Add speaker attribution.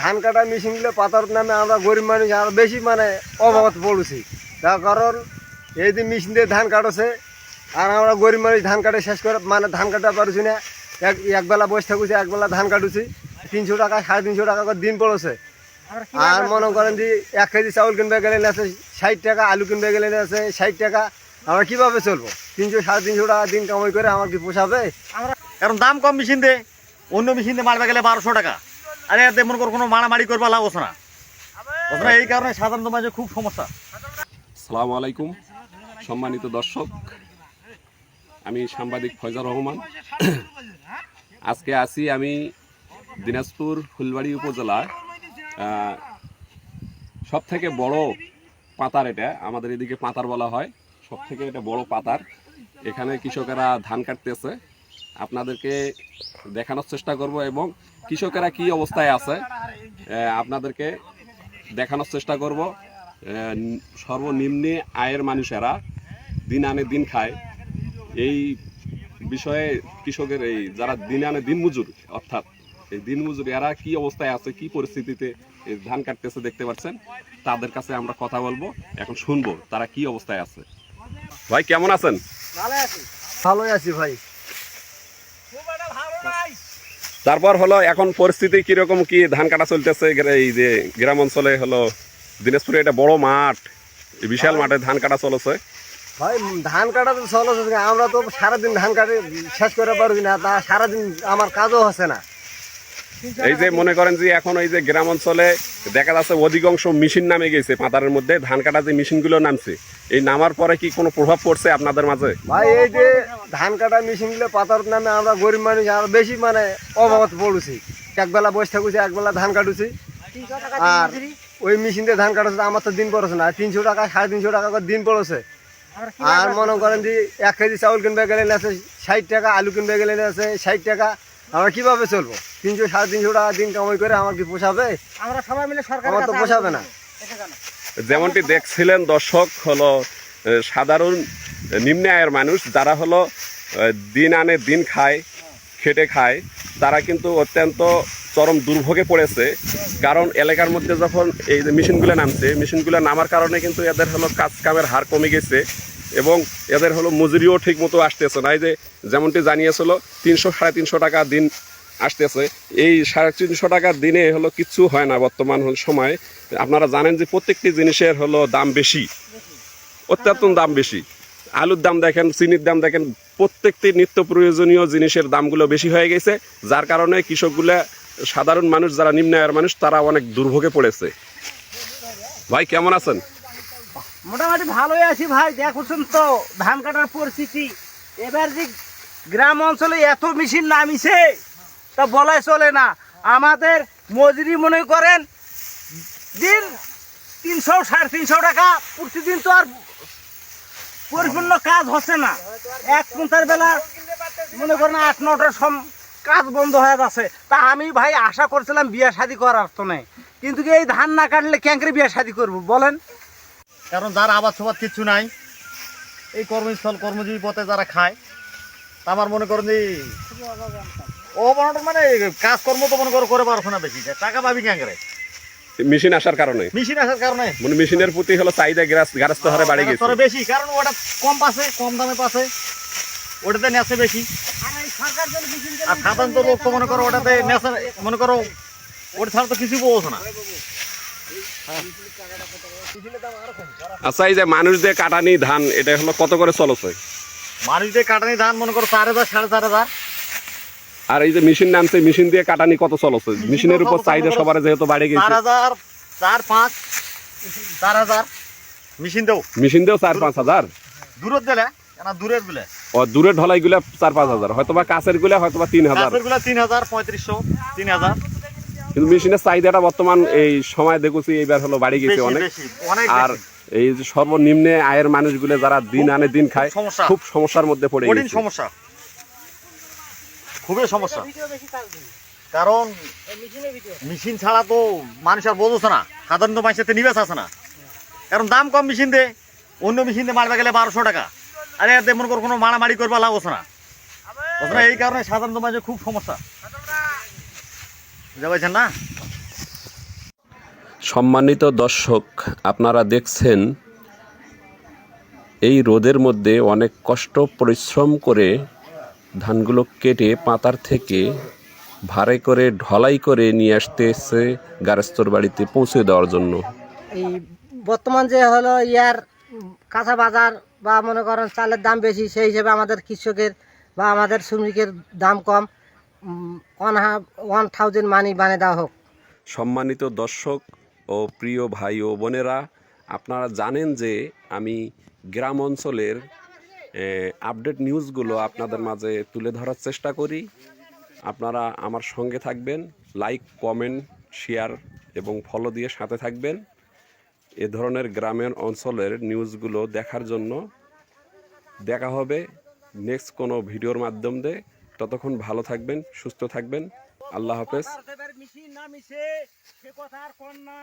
Speaker 1: ধান কাটা মেশিনগুলো পাতার নামে আমরা গরিব মানুষ আমরা বেশি মানে অবগত পড়েছি। তার কারণ এই যে মেশিন দিয়ে ধান কাটছে আর আমরা গরিব মানুষ ধান কাটে শেষ করে মানে ধান কাটা পারছি না। এক একবেলা বসে থাকুছি একবেলা ধান কাটুছি। তিনশো টাকা সাড়ে তিনশো টাকা করে দিন পড়েছে। আর মনে করেন যে এক কেজি চাউল কিনবে গেলে আছে ষাট টাকা আলু কিনবে গেলে আছে ষাট টাকা। আমরা কীভাবে চলবো? তিনশো সাড়ে তিনশো টাকা দিন কামাই করে আমার কি পোষাবে
Speaker 2: কারণ দাম কম মেশিন দে অন্য মেশিন দিয়ে মারবে গেলে বারোশো টাকা। আরে এতে মনে করো কোনো মারামারি করবা লাভ না। না? এই কারণে সাধারণত মাঝে খুব সমস্যা।
Speaker 3: সালামু আলাইকুম, সম্মানিত দর্শক। আমি সাংবাদিক ফয়জার রহমান। আজকে আছি আমি দিনাজপুর ফুলবাড়ি উপজেলার সব থেকে বড় পাতার এটা, আমাদের এদিকে পাতার বলা হয়। সব থেকে এটা বড় পাতার। এখানে কৃষকেরা ধান কাটতেছে। আপনাদেরকে দেখানোর চেষ্টা করব এবং কৃষকেরা কি অবস্থায় আছে? আপনাদেরকে দেখানোর চেষ্টা করব। সর্বনিম্নে আয়ের মানুষেরা দিন আনে দিন খায়। এই বিষয়ে কৃষকের এই যারা দিন আনে দিন মজুর, অর্থাৎ এই দিন মজুর, এরা কি অবস্থায় আছে, কি পরিস্থিতিতে ধান কাটতেছে দেখতে পাচ্ছেন? তাদের কাছে আমরা কথা বলব, এখন শুনব তারা কি অবস্থায় আছে। ভাই, কেমন আছেন?
Speaker 1: ভালোই আছি ভাই।
Speaker 3: তারপর হলো এখন পরিস্থিতি কীরকম কি? ধান কাটা চলতেছে এই যে গ্রাম অঞ্চলে হলো দিনাজপুরে এটা বড় মাঠ বিশাল মাঠে ধান কাটা চলেছে।
Speaker 1: ভাই ধান কাটা তো চলো আমরা তো সারাদিন ধান কাটে শেষ করে পারবি না তা সারাদিন আমার কাজও হচ্ছে না।
Speaker 3: এই যে মনে করেন যে এখন এই যে গ্রাম অঞ্চলে দেখা যাচ্ছে অধিকাংশ মেশিন নামে গেছে পাতারের মধ্যে ধান কাটা যে মেশিনগুলো নামছে। এই নামার পরে কি কোনো প্রভাব পড়ছে আপনাদের মাঝে?
Speaker 1: ভাই এই যে ধান কাটা মেশিনগুলো পাতার নামে আমরা গরিব মানুষ আমরা বেশি মানে অবগত পড়েছি। একবেলা বসে থাকুছি একবেলা ধান কাটুছি। আর ওই মেশিন দিয়ে ধান কাটাচ্ছে আমার তো দিন পড়েছে না তিনশো টাকা সাড়ে তিনশো টাকা করে দিন পড়েছে। আর মনে করেন যে এক কেজি চাউল কিনবে গেলে আছে ষাট টাকা আলু কিনবে গেলে আছে ষাট টাকা। আমরা কীভাবে চলবো? তিনশো সাড়ে তিনশো টাকা দিন কামাই করে আমার কি পোষাবে?
Speaker 4: আমরা সবাই মিলে সরকার
Speaker 1: আমার তো পোষাবে না।
Speaker 3: যেমনটি দেখছিলেন দর্শক হলো সাধারণ নিম্ন আয়ের মানুষ যারা হলো দিন আনে দিন খায় খেটে খায় তারা কিন্তু অত্যন্ত চরম দুর্ভোগে পড়েছে। কারণ এলাকার মধ্যে যখন এই যে মেশিনগুলো নামছে মেশিনগুলো নামার কারণে কিন্তু এদের হলো কাজ কামের হার কমে গেছে এবং এদের হলো মজুরিও ঠিক মতো আসতেছে না। এই যে যেমনটি জানিয়েছিল তিনশো সাড়ে তিনশো টাকা দিন আসতেছে। এই সাড়ে তিনশো টাকার দিনে হলো কিচ্ছু হয় না বর্তমান সময়। আপনারা জানেন যে প্রত্যেকটি জিনিসের হলো দাম বেশি। অত্যন্ত দাম বেশি। আলুর দাম দেখেন, চিনির দাম দেখেন, প্রত্যেকটি নিত্য প্রয়োজনীয় জিনিসের দামগুলো বেশি হয়ে গেছে। যার কারণে কৃষকগুলা, সাধারণ মানুষ যারা নিম্ন আয়ের মানুষ, তারা অনেক দুর্ভোগে পড়েছে। ভাই, কেমন আছেন?
Speaker 4: মোটামুটি ভালোই আছি ভাই। দেখুছেন তো, ধান কাটার পরিস্থিতি। এবার যে গ্রাম অঞ্চলে এত মেশিন নামিছে তা বলাই চলে না। আমাদের মজুরি মনে করেন, দিন তিনশো, সাড়ে তিনশো টাকা। প্রতিদিন তো আর পরিপূর্ণ কাজ হচ্ছে না। এক পন্থার বেলা মনে করেন আট, নটার সম কাজ বন্ধ হয়ে যাচ্ছে। তা আমি ভাই আশা করছিলাম বিয়ে শাদি করার তো নেই। কিন্তু এই ধান না কাটলে ক্যাঙ্করে বিয়ে শাদি করব? বলেন।
Speaker 2: কারণ যার আবাদ সবাদ কিচ্ছু নাই, এই কর্মস্থল, কর্মজীবী পথে যারা খায় আমার মনে করেন যে ও মানে কাজকর্ম তো মনে করো করে পারছ না বেশি টাকা পাবি ক্যাঙ্গরে
Speaker 3: মেশিন আসার কারণে।
Speaker 2: মেশিন আসার কারণে।
Speaker 3: মানে মেশিনের প্রতি হলো চাহিদা গ্যাস গ্যারস্থ হারে বাড়ে গেছে।
Speaker 2: তোরা বেশি কারণ ওটা কম পাছে কম দামে পাছে ওটাতে নেছে বেশি। আর সাধারণত লোক তো মনে করো ওটাতে নেছে মনে করো ওটা ছাড়া তো কিছু বলছো না।
Speaker 3: আচ্ছা এই যে মানুষ দিয়ে কাটানি ধান এটা হলো কত করে চলছে?
Speaker 2: মানুষদের কাটানি ধান মনে করো চার হাজার সাড়ে চার হাজার।
Speaker 3: আর এই যে মেশিন নামছে মেশিন দিয়ে কাটানি কত চলছে মেশিনের উপর চাহিদা সবার যেহেতু বাড়ে
Speaker 2: চার
Speaker 3: গেছে
Speaker 2: হাজার চার পাঁচ চার হাজার মেশিন দেও।
Speaker 3: মেশিন দিয়েও চার পাঁচ হাজার?
Speaker 2: দূরত দিলে দূরের গুলে?
Speaker 3: ও দূরের ঢলাই গুলা চার পাঁচ হাজার। হয়তো বা কাছেরগুলা হয়তো বা তিন হাজার।
Speaker 2: গুলা তিন হাজার পঁয়ত্রিশশো তিন হাজার।
Speaker 3: কিন্তু মেশিনের চাহিদাটা বর্তমান এই সময় দেখেছি এইবার হলো বাড়ি গেছে অনেক। আর। এই যে সর্বনিম্নে আয়ের মানুষগুলো যারা দিন আনে দিন খায় খুব সমস্যার মধ্যে পড়ে গেছে।
Speaker 2: সমস্যা। খুবই সমস্যা। কারণ মেশিন ছাড়া তো মানুষ আর বোঝছে না। সাধারণত মানুষের তো নিবেশ আছে না। কারণ দাম কম মেশিন দে অন্য মেশিন দিয়ে মারবে গেলে বারোশো টাকা। আরে এতে মনে করো কোনো মারামারি করবা লাভ হচ্ছে না। হচ্ছে না এই কারণে সাধারণত মানুষের খুব সমস্যা। বুঝতে পারছেন না?
Speaker 3: সম্মানিত দর্শক আপনারা দেখছেন এই রোদের মধ্যে অনেক কষ্ট পরিশ্রম করে ধানগুলো কেটে পাতার থেকে ভারে করে ঢলাই করে নিয়ে আসতে এসে গারস্থর বাড়িতে পৌঁছে দেওয়ার জন্য।
Speaker 5: এই বর্তমান যে হলো ইয়ার কাঁচা বাজার বা মনে করেন চালের দাম বেশি সেই হিসেবে আমাদের কৃষকের বা আমাদের শ্রমিকের দাম কম। One half one thousand money বানিয়ে দেওয়া হোক।
Speaker 3: সম্মানিত দর্শক ও প্রিয় ভাই ও বোনেরা আপনারা জানেন যে আমি গ্রাম অঞ্চলের আপডেট নিউজগুলো আপনাদের মাঝে তুলে ধরার চেষ্টা করি। আপনারা আমার সঙ্গে থাকবেন লাইক কমেন্ট শেয়ার এবং ফলো দিয়ে সাথে থাকবেন। এ ধরনের গ্রামের অঞ্চলের নিউজগুলো দেখার জন্য দেখা হবে নেক্সট কোনো ভিডিওর মাধ্যম দিয়ে। ততক্ষণ ভালো থাকবেন, সুস্থ থাকবেন। আল্লাহ হাফেজ।
Speaker 4: সে কথা আর কন না।